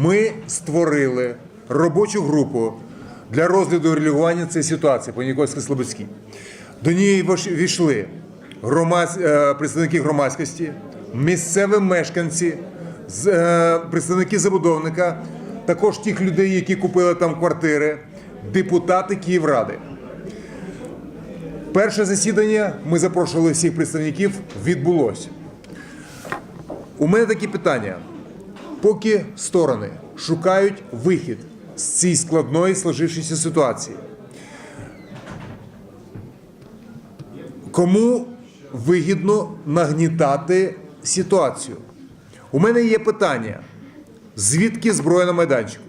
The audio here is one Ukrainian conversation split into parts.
Ми створили робочу групу для розгляду і реагування цієї ситуації по Нікольській Слободській. До неї війшли громадсь- е, представники громадськості, місцеві мешканці, е, представники забудовника, також тих людей, які купили там квартири, депутати Київради. Перше засідання ми запрошували всіх представників, відбулося. У мене такі питання. Поки сторони шукають вихід з цієї складної сложившейся ситуації, кому вигідно нагнітати ситуацію? У мене є питання: звідки зброя на майданчику?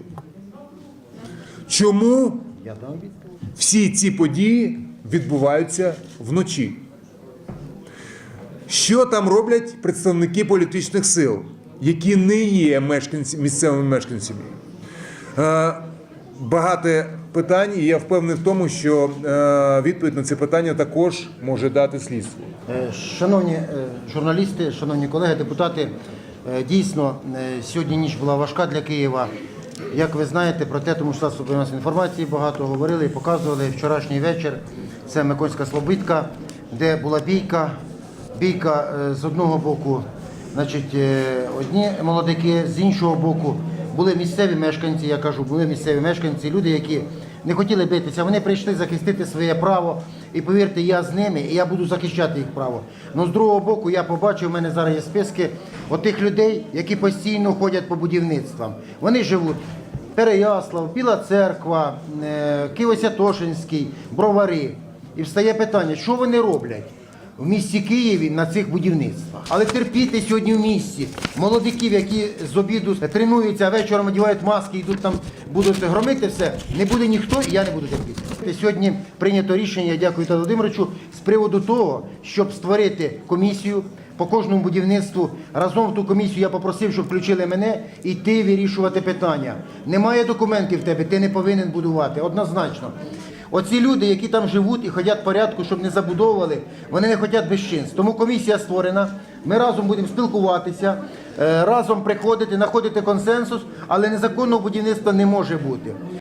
Чому всі ці події відбуваються вночі. Що там роблять представники політичних сил, які не є мешканці, місцевими мешканцями? Е, багато питань, і я впевнений в тому, що е, відповідь на це питання також може дати слідство. Е, Шановні журналісти, шановні колеги, депутати, дійсно сьогодні ніч була важка для Києва. Як ви знаєте, про те, тому що у нас інформації багато говорили і показували вчорашній вечір. Це Миконська Слобідка, де була бійка. Бійка з одного боку, значить, е, одні молодики, з іншого боку були місцеві мешканці, я кажу, були місцеві мешканці, люди, які не хотіли битися, вони прийшли захистити своє право. І повірте, я з ними, і я буду захищати їх право. Ну з другого боку, я побачив, у мене зараз є списки отих людей, які постійно ходять по будівництвам. Вони живуть. Переяслав, Біла Церква, е, Києво-Святошинський, Бровари. І встає питання, що вони роблять? В місті Києві на цих будівництвах. Але терпіти сьогодні в місті молодиків, які з обіду тренуються, а вечором одягають маски, йдуть там, будуть громити все, не буде ніхто, і я не буду терпіти. Сьогодні прийнято рішення, дякую Віталію Володимировичу, з приводу того, щоб створити комісію по кожному будівництву. Разом в ту комісію я попросив, щоб включили мене і ти вирішувати питання. Немає документів в тебе, ти не повинен будувати. Однозначно. Оці люди, які там живуть і ходять порядку, щоб не забудовували, вони не хочуть безчинств. Тому комісія створена. Ми разом будемо спілкуватися, е, разом приходити, знаходити консенсус, але незаконного будівництва не може бути.